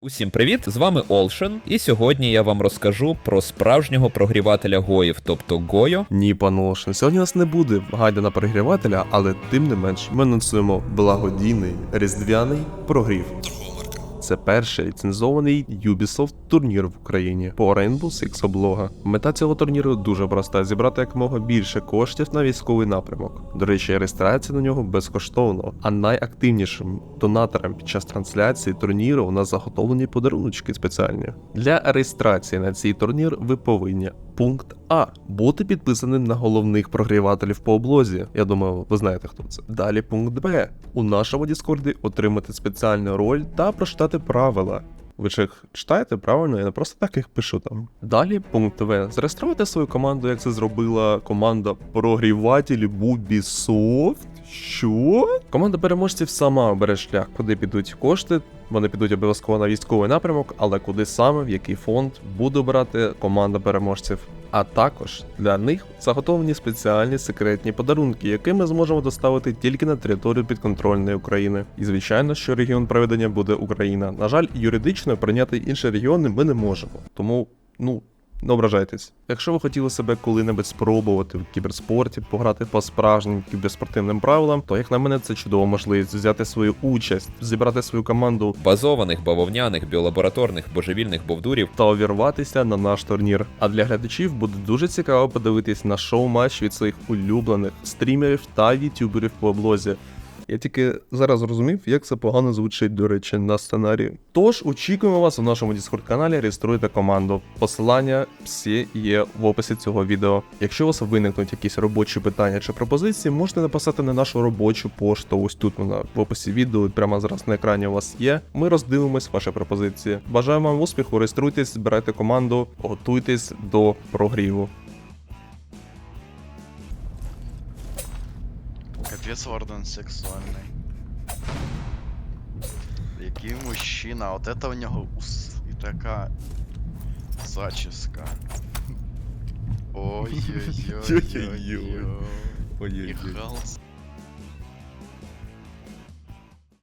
Усім привіт! З вами Олшен, і сьогодні я вам розкажу про справжнього прогрівателя гоїв, тобто Гойо. Ні, пан Олшен, сьогодні у нас не буде гайда на прогрівателя, але тим не менш ми анонсуємо благодійний різдвяний прогрів. Це перший ліцензований Ubisoft турнір в Україні по Rainbow Six облога. Мета цього турніру дуже проста: зібрати якомога більше коштів на військовий напрямок. До речі, реєстрація на нього безкоштовно. А найактивнішим донаторам під час трансляції турніру у нас заготовлені подарунки спеціальні. Для реєстрації на цей турнір ви повинні Пункт А. Бути підписаним на головних прогрівателів по облозі. Я думаю, ви знаєте, хто це. Далі пункт Б. У нашому Діскорді отримати спеціальну роль та прочитати правила. Ви ж їх читаєте правильно, я не просто так їх пишу там. Далі пункт В. Зареєструвати свою команду, як це зробила команда прогрівателів Ubisoft. Що? Команда переможців сама обере шлях, куди підуть кошти. Вони підуть обов'язково на військовий напрямок, але куди саме, в який фонд буде обирати команда переможців. А також для них заготовлені спеціальні секретні подарунки, які ми зможемо доставити тільки на територію підконтрольної України. І звичайно, що регіон проведення буде Україна. На жаль, юридично прийняти інші регіони ми не можемо. Тому, ну. Не ображайтесь. Якщо ви хотіли себе коли-небудь спробувати в кіберспорті, пограти по справжнім кіберспортивним правилам, то як на мене це чудова можливість взяти свою участь, зібрати свою команду Базованих, бавовняних, біолабораторних, божевільних бовдурів. та увірватися на наш турнір. А для глядачів буде дуже цікаво подивитись на шоу-матч від своїх улюблених стрімерів та ютюберів по облозі. Я тільки зараз зрозумів, як це погано звучить, до речі, на сценарії. Тож очікуємо вас у нашому Discord каналі, реєструйте команду. Посилання всі є в описі цього відео. Якщо у вас виникнуть якісь робочі питання чи пропозиції, можете написати на нашу робочу пошту. Ось тут вона в описі відео, прямо зараз на екрані у вас є. Ми роздивимось ваші пропозиції. Бажаю вам успіху, реєструйтесь, збирайте команду, готуйтесь до прогріву. Капець Варден сексуальний. Який мужчина, от это у нього ус і така зачіска. Ой-ой-ой. Ой-ой-ой.